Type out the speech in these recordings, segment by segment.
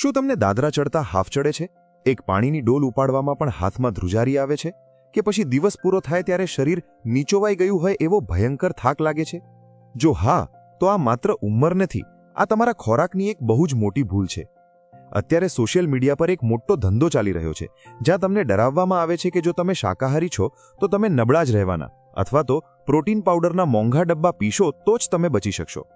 શું તમને દાદરા ચડતા હાફ ચડે છે? એક પાણીની ડોલ ઉપાડવામાં પણ હાથમાં ધ્રુજારી આવે છે? કે પછી દિવસ પૂરો થાય ત્યારે શરીર નીચોવાઈ ગયું હોય એવો ભયંકર થાક લાગે છે? જો હા, તો આ માત્ર ઉંમર નથી, આ તમારા ખોરાકની એક બહુ જ મોટી ભૂલ છે. અત્યારે સોશિયલ મીડિયા પર એક મોટો ધંધો ચાલી રહ્યો છે, જ્યાં તમને ડરાવવામાં આવે છે કે જો તમે શાકાહારી છો, તો તમે નબળા જ રહેવાના, અથવા તો પ્રોટીન પાવડરના મોંઘા ડબ્બા પીશો તો જ તમે બચી શકશો.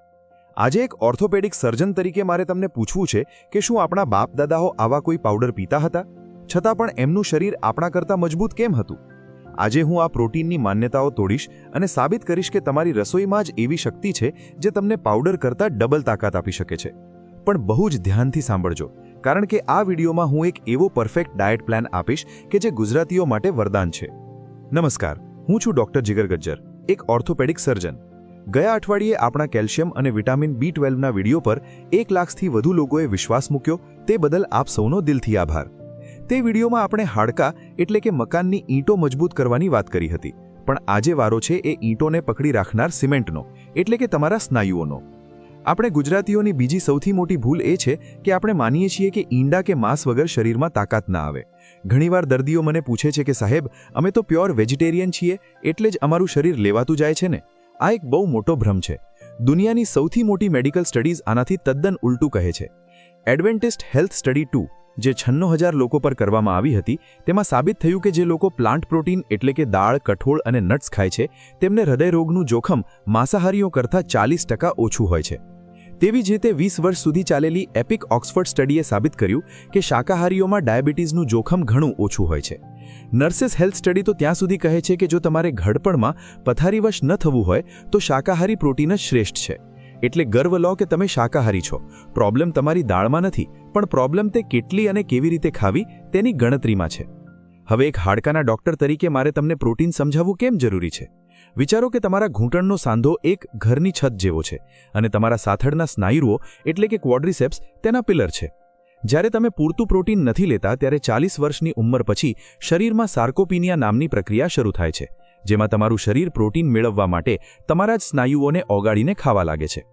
આજે એક ઓર્થોપેડિક સર્જન તરીકે મારે તમને પૂછવું છે કે શું આપણા બાપ દાદાઓ આવા કોઈ પાવડર પીતા હતા? છતાં પણ એમનું શરીર આપણા કરતાં મજબૂત કેમ હતું? આજે હું આ પ્રોટીનની માન્યતાઓ તોડીશ અને સાબિત કરીશ કે તમારી રસોઈમાં જ એવી શક્તિ છે જે તમને પાવડર કરતાં ડબલ તાકાત આપી શકે છે. પણ બહુ જ ધ્યાનથી સાંભળજો, કારણ કે આ વિડીયોમાં હું એક એવો પરફેક્ટ ડાયટ પ્લાન આપીશ કે જે ગુજરાતીઓ માટે વરદાન છે. નમસ્કાર, હું છું ડોક્ટર જીગર ગજ્જર, એક ઓર્થોપેડિક સર્જન. ગયા અઠવાડિયે આપણા કેલ્શિયમ અને વિટામિન બી ટ્વેલ્વના વીડિયો પર એક લાખથી વધુ લોકોએ વિશ્વાસ મૂક્યો. તે બદલ આપ સૌનો દિલથી આભાર. તે વિડીયોમાં આપણે હાડકા એટલે કે મકાનની ઈંટો મજબૂત કરવાની વાત કરી હતી. પણ આજે વારો છે એ ઈંટોને પકડી રાખનાર સિમેન્ટનો, એટલે કે તમારા સ્નાયુઓનો. આપણે ગુજરાતીઓની બીજી સૌથી મોટી ભૂલ એ છે કે આપણે માનીએ છીએ કે ઈંડા કે માંસ વગર શરીરમાં તાકાત ના આવે. ઘણીવાર દર્દીઓ મને પૂછે છે કે સાહેબ, અમે તો પ્યોર વેજીટેરિયન છીએ, એટલે જ અમારું શરીર લેવાતું જાય છે ને? આ એક બહુ મોટો ભ્રમ છે. દુનિયાની સૌથી મોટી મેડિકલ સ્ટડીઝ આનાથી તદ્દન ઉલટું કહે છે. એડવેન્ટિસ્ટ હેલ્થ સ્ટડી ટુ, જે છન્નો હજાર લોકો પર કરવામાં આવી હતી, તેમાં સાબિત થયું કે જે લોકો પ્લાન્ટ પ્રોટીન એટલે કે દાળ, કઠોળ અને નટ્સ ખાય છે, તેમને હૃદયરોગનું જોખમ માંસાહારીઓ કરતાં ચાલીસ ટકા ઓછું હોય છે. તેવી જ રીતે વીસ વર્ષ સુધી ચાલેલી એપિક ઓક્સફર્ડ સ્ટડીએ સાબિત કર્યું કે શાકાહારીઓમાં ડાયાબિટીસનું જોખમ ઘણું ઓછું હોય છે. નર્સિસ હેલ્થ સ્ટડી તો ત્યાં સુધી કહે છે કે જો તમારે ઘડપણમાં પથારીવશ ન થવું હોય, તો શાકાહારી પ્રોટીન જ શ્રેષ્ઠ છે. એટલે ગર્વ લો કે તમે શાકાહારી છો. પ્રોબ્લેમ તમારી દાળમાં નથી, પણ પ્રોબ્લેમ તે કેટલી અને કેવી રીતે ખાવી તેની ગણતરીમાં છે. હવે એક હાડકાના ડોક્ટર તરીકે મારે તમને પ્રોટીન સમજાવવું કેમ જરૂરી છે? વિચારો કે તમારા ઘૂંટણનો સાંધો એક ઘરની છત જેવો છે અને તમારા સાથળના સ્નાયુઓ એટલે કે ક્વોડ્રિસેપ્સ તેના પિલર છે. જ્યારે તમે પૂરતું પ્રોટીન નથી લેતા ત્યારે ચાલીસ વર્ષની ઉંમર પછી શરીરમાં સાર્કોપિનિયા નામની પ્રક્રિયા શરૂ થાય છે, જેમાં તમારું શરીર પ્રોટીન મેળવવા માટે તમારા જ સ્નાયુઓને ઓગાળીને ખાવા લાગે છે.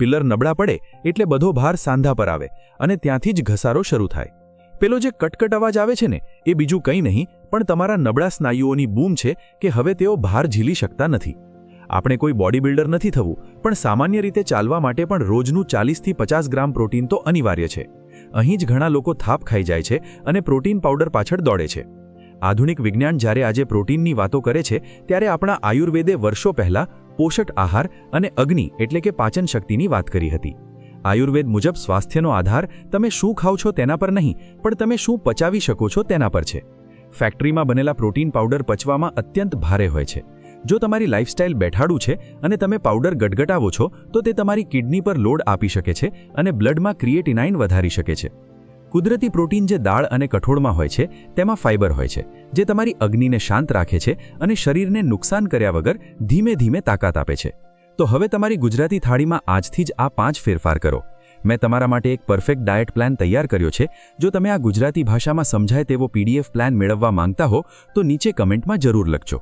પિલર નબળા પડે એટલે બધો ભાર સાંધા પર આવે અને ત્યાંથી જ ઘસારો શરૂ થાય. પેલો જે કટકટ અવાજ આવે છે ને, એ બીજું કંઈ નહીં, પણ તમારા નબળા સ્નાયુઓની બૂમ છે કે હવે તેઓ ભાર ઝીલી શકતા નથી. આપણે કોઈ બોડી બિલ્ડર નથી થવું, પણ સામાન્ય રીતે ચાલવા માટે પણ રોજનું ચાલીસથી પચાસ ગ્રામ પ્રોટીન તો અનિવાર્ય છે. અહીં જ ઘણા લોકો થાપ ખાઈ જાય છે અને પ્રોટીન પાવડર પાછળ દોડે છે. આધુનિક વિજ્ઞાન જ્યારે આજે પ્રોટીનની વાતો કરે છે, ત્યારે આપણા આયુર્વેદે વર્ષો પહેલા પોષક આહાર અને અગ્નિ એટલે કે પાચન શક્તિની વાત કરી હતી. આયુર્વેદ મુજબ સ્વાસ્થ્યનો આધાર તમે શું ખાઓ છો તેના પર નહીં, પણ તમે શું પચાવી શકો છો તેના પર છે. ફેક્ટરીમાં બનેલા પ્રોટીન પાવડર પચવામાં અત્યંત ભારે હોય છે. જો તમારી લાઇફસ્ટાઇલ બેઠાડું છે અને તમે પાવડર ગટગટાવો છો, તો તે તમારી કિડની પર લોડ આપી શકે છે અને બ્લડમાં ક્રિએટિનાઇન વધારી શકે છે. કુદરતી પ્રોટીન જે દાળ અને કઠોળમાં હોય છે, તેમાં ફાઇબર હોય છે, જે તમારી અગ્નિને શાંત રાખે છે અને શરીરને નુકસાન કર્યા વગર ધીમે ધીમે તાકાત આપે છે. તો હવે તમારી ગુજરાતી થાળીમાં આજથી જ આ પાંચ ફેરફાર કરો. મેં તમારા માટે એક પરફેક્ટ ડાયટ પ્લાન તૈયાર કર્યો છે. જો તમે આ ગુજરાતી ભાષામાં સમજાય તેવો પીડીએફ પ્લાન મેળવવા માંગતા હો, તો નીચે કમેન્ટમાં જરૂર લખજો.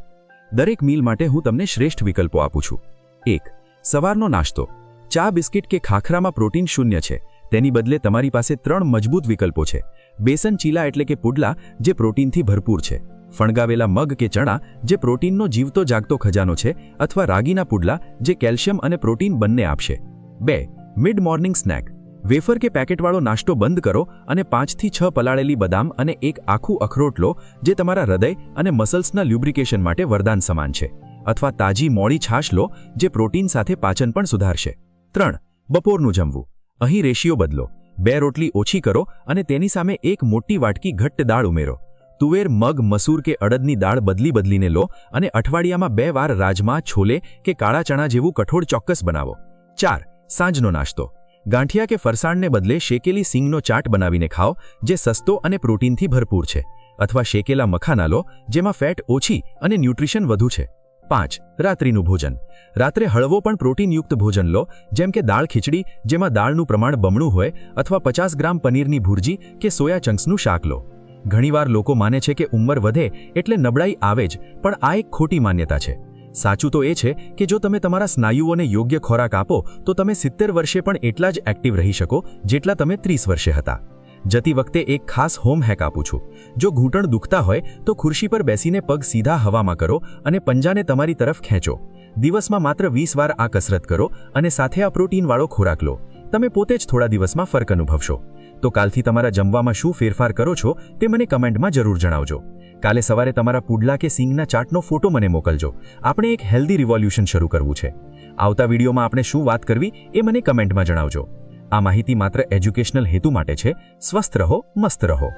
દરેક મીલ માટે હું તમને શ્રેષ્ઠ વિકલ્પો આપું છું. એક, સવારનો નાસ્તો. ચા બિસ્કિટ કે ખાખરામાં પ્રોટીન શૂન્ય છે. તેની બદલે તમારી પાસે ત્રણ મજબૂત વિકલ્પો છે. બેસન ચીલા એટલે કે પુડલા, જે પ્રોટીનથી ભરપૂર છે. ફણગાવેલા મગ કે ચણા, જે પ્રોટીનનો જીવતો જાગતો ખજાનો છે, અથવા રાગીના પુડલા, જે કેલ્શિયમ અને પ્રોટીન બંને આપશે. બે, મિડ મોર્નિંગ સ્નેક. વેફર કે પેકેટવાળો નાસ્તો બંધ કરો અને પાંચથી છ પલાળેલી બદામ અને એક આખું અખરોટ લો, જે તમારા હૃદય અને મસલ્સના લ્યુબ્રિકેશન માટે વરદાન સમાન છે. અથવા તાજી મોડી છાશ લો, જે પ્રોટીન સાથે પાચન પણ સુધારશે. ત્રણ, બપોરનું જમવું. અહીં રેશિયો બદલો. બે રોટલી ઓછી કરો અને તેની સામે એક મોટી વાટકી ઘટ્ટ દાળ ઉમેરો. તુવેર મગ મસૂર કે અડદની દાળ બદલી બદલીને લો અને અઠવાડિયામાં બે વાર રાજમા, છોલે કે કાળા ચણા જેવું કઠોળ ચોક્કસ બનાવો. ચાર, સાંજનો નાસ્તો. ગાંઠિયા કે ફરસાણને બદલે શેકેલી સિંગનો ચાટ બનાવીને ખાઓ, જે સસ્તો અને પ્રોટીનથી ભરપૂર છે. અથવા શેકેલા મખાના લો, જેમાં ફેટ ઓછી અને ન્યુટ્રિશન વધુ છે. પાંચ, રાત્રિનું ભોજન. રાત્રે હળવો પણ પ્રોટીનયુક્ત ભોજન લો, જેમ કે દાળ ખીચડી, જેમાં દાળનું પ્રમાણ બમણું હોય, અથવા પચાસ ગ્રામ પનીરની ભુરજી કે સોયા ચંક્સનું શાક લો. ઘણીવાર લોકો માને છે કે ઉંમર વધે એટલે નબળાઈ આવે જ, પણ આ એક ખોટી માન્યતા છે. સાચું તો એ છે કે જો તમે તમારા સ્નાયુઓને યોગ્ય ખોરાક આપો, તો તમે સિત્તેર વર્ષે પણ એટલા જ એક્ટિવ રહી શકો જેટલા તમે ત્રીસ વર્ષે હતા. જતી વખતે એક ખાસ હોમ હેક આપું છું. જો ઘૂંટણ દુખતા હોય, તો ખુરશી પર બેસીને પગ સીધા હવામાં કરો અને પંજાને તમારી તરફ ખેંચો. દિવસમાં માત્ર વીસ વાર આ કસરત કરો અને સાથે આ પ્રોટીનવાળો ખોરાક લો. તમે પોતે જ થોડા દિવસમાં ફરક અનુભવશો. તો કાલથી તમારા જમવામાં શું ફેરફાર કરો છો તે મને કમેન્ટમાં જરૂર જણાવજો. કાલે સવારે તમારા પુડલા કે સિંગના ચાટનો ફોટો મને મોકલજો. આપણે એક હેલ્ધી રિવોલ્યુશન શરૂ કરવું છે. આવતા વિડીયોમાં આપણે શું વાત કરવી એ મને કમેન્ટમાં જણાવજો. આ માહિતી માત્ર એજ્યુકેશનલ હેતુ માટે છે. સ્વસ્થ રહો, મસ્ત રહો.